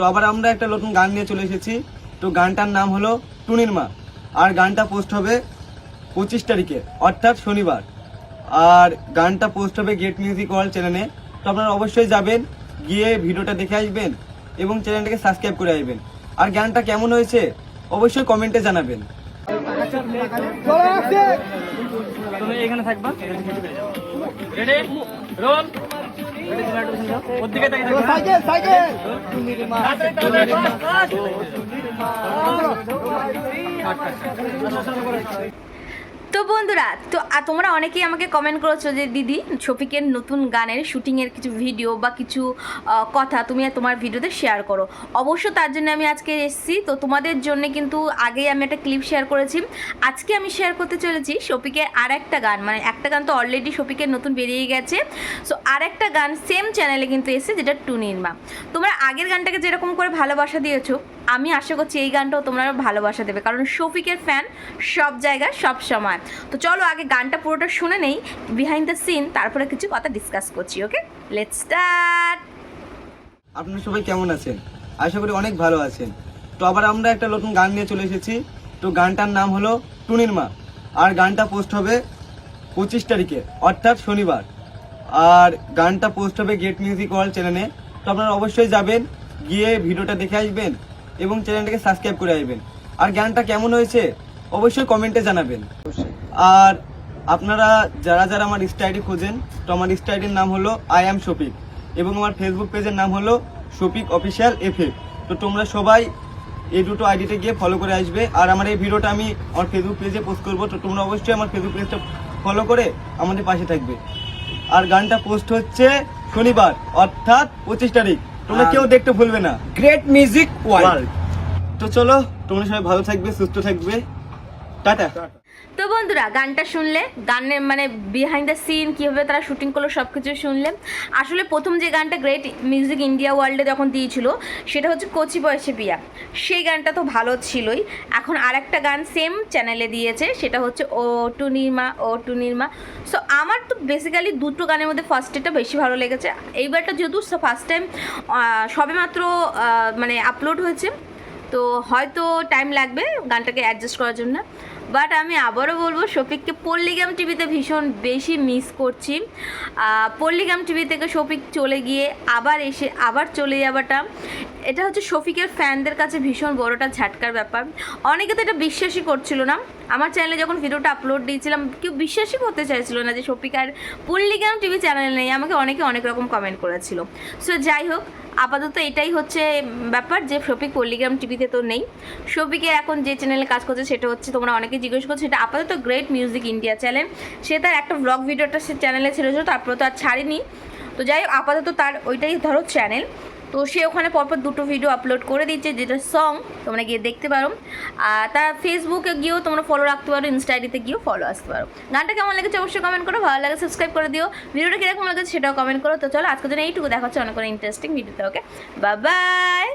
তো আবার আমরা একটা নতুন গান নিয়ে চলে এসেছি। তো গানটার নাম হলো টুনির মা। আর গানটা পোস্ট হবে পঁচিশ তারিখে অর্থাৎ শনিবার। আর গানটা পোস্ট হবে গেট মিউজিক ওয়ার্ল্ড চ্যানেলে তো আপনারা অবশ্যই যাবেন গিয়ে ভিডিওটা দেখে আসবেন এবং চ্যানেলটাকে সাবস্ক্রাইব করে আসবেন। আর গানটা কেমন হয়েছে অবশ্যই কমেন্টে জানাবেন। তুমি এখানে থাকবা। রেডি রোল ওর তো বন্ধুরা, তো তোমরা অনেকেই আমাকে কমেন্ট করেছ যে, দিদি, শফিকের নতুন গানের শুটিংয়ের কিছু ভিডিও বা কিছু কথা তুমি তোমার ভিডিওতে শেয়ার করো। অবশ্য তার জন্য আমি আজকে এসেছি, তো তোমাদের জন্য কিন্তু আগেই আমি একটা ক্লিপ শেয়ার করেছি। আজকে আমি শেয়ার করতে চলেছি শফিকের আর একটা গান মানে একটা গান তো অলরেডি শফিকের নতুন বেরিয়ে গেছে। সো আর একটা গান সেম চ্যানেলে কিন্তু এসেছে, যেটা টুনির মা তোমরা আগের গানটাকে যেরকম করে ভালোবাসা দিয়েছ, আমি আশা করছি এই গানটাও তোমরা ভালোবাসা দেবে, কারণ শফিকের ফ্যান সব জায়গায় সব সময়। তো চলো আগে গানটা পুরোটা শুনে নেই বিহাইন্ড দ্য সিন তারপরে কিছু কথা ডিসকাস করছি ওকে লেটস স্টার্ট আপনারা সবাই কেমন আছেন? আশা করি অনেক ভালো আছেন। তো আবার আমরা একটা নতুন গান নিয়ে চলে এসেছি। তো গানটার নাম হলো টুনির মা। আর গানটা পোস্ট হবে পঁচিশ তারিখে, অর্থাৎ শনিবার। আর গানটা পোস্ট হবে গেট মিউজিক ওয়ার্ল্ড চ্যানেলে তো আপনারা অবশ্যই যাবেন, গিয়ে ভিডিওটা দেখে আসবেন এবং চ্যানেলটাকে সাবস্ক্রাইব করে আসবেন। আর গানটা কেমন হয়েছে? অবশ্যই কমেন্টে জানাবেন। আর আপনারা যারা যারা আমার স্টাইডি খোঁজেন তো আমার স্টাইডির নাম হলো আই অ্যাম শফিক এবং আমার ফেসবুক পেজের নাম হলো শফিক অফিসিয়াল এফএ তো তোমরা সবাই এই দুটো আইডিতে গিয়ে ফলো করে আসবে। আর আমার এই ভিডিওটা আমি আমার ফেসবুক পেজে পোস্ট করব তো তোমরা অবশ্যই আমার ফেসবুক পেজটা ফলো করে আমাদের পাশে থাকবে। আর গানটা পোস্ট হচ্ছে শনিবার অর্থাৎ পঁচিশ তারিখ। তোমরা কেউ দেখতে ভুলবে না। গ্রেট মিউজিক ওয়ার্ল্ড তো চলো তোমরা সবাই ভালো থাকবে সুস্থ থাকবে। টাটা। তো বন্ধুরা, গানটা শুনলে গানের মানে বিহাইন্ড দ্য সিন কীভাবে তারা শুটিং করল সব কিছু শুনলে। আসলে প্রথম যে গানটা গ্রেট মিউজিক ইন্ডিয়া ওয়ার্ল্ডে যখন দিয়েছিল, সেটা হচ্ছে কচি বয়সে বিয়া সেই গানটা তো ভালো ছিলই। এখন আর একটা গান সেম চ্যানেলে দিয়েছে, সেটা হচ্ছে ও টু নির্মা, ও টু নির্মা। সো আমার তো বেসিক্যালি দুটো গানের মধ্যে ফার্স্টেটা বেশি ভালো লেগেছে। এইবারটা যেহেতু ফার্স্ট টাইম সবে মাত্র মানে আপলোড হয়েছে তো হয়তো টাইম লাগবে গানটাকে অ্যাডজাস্ট করার জন্য। বাট আমি আবারও বলব, শফিককে পল্লিগ্রাম টিভিতে ভীষণ বেশি মিস করছি। পল্লিগ্রাম টিভি থেকে শফিক চলে গিয়ে আবার এসে, আবার চলে যাওয়াটা, এটা হচ্ছে শফিকের ফ্যানদের কাছে ভীষণ বড়টা ঝাটকার ব্যাপার। অনেকে তো এটা বিশ্বাসই করছিল না। আমার চ্যানেলে যখন ভিডিওটা আপলোড দিয়েছিলাম, কেউ বিশ্বাসই করতে চাইছিল না যে শফিক আর পল্লিগ্রাম টিভি চ্যানেল নেই? আমাকে অনেকে অনেক রকম কমেন্ট করেছিল। সো যাই হোক, আপাতত এটাই হচ্ছে ব্যাপার যে শফিক পল্লিগ্রাম টিভিতে তো নেই। শফিকের এখন যে চ্যানেলে কাজ করছে, সেটা হচ্ছে তোমরা অনেকে জিজ্ঞেস করছ, সেটা আপাতত গ্রেট মিউজিক ইন্ডিয়া চ্যানেল সে তার একটা ব্লগ ভিডিওটা সে চ্যানেলে ছেড়েছিল তারপরে তো আর ছাড়েনি। তো যাই হোক, আপাতত তার ওইটাই ধরো চ্যানেল তো সে ওখানে পরপর দুটো ভিডিও আপলোড করে দিচ্ছে যেটা সং তোমরা গিয়ে দেখতে পারো। আর তার ফেসবুকে গিয়েও তোমরা ফলো রাখতে পারো ইনস্টা গিয়েও ফলো আসতে পারো। গানটা কেমন লেগেছে অবশ্যই কমেন্ট করো, ভালো লাগে সাবস্ক্রাইব করে দিও। ভিডিওটা কীরকম লেগেছে সেটাও কমেন্ট করো। তো চলো আজকের জন্য এইটুকু দেখাচ্ছে অনেক ইন্টারেস্টিং ভিডিওতে ওকে বা বাই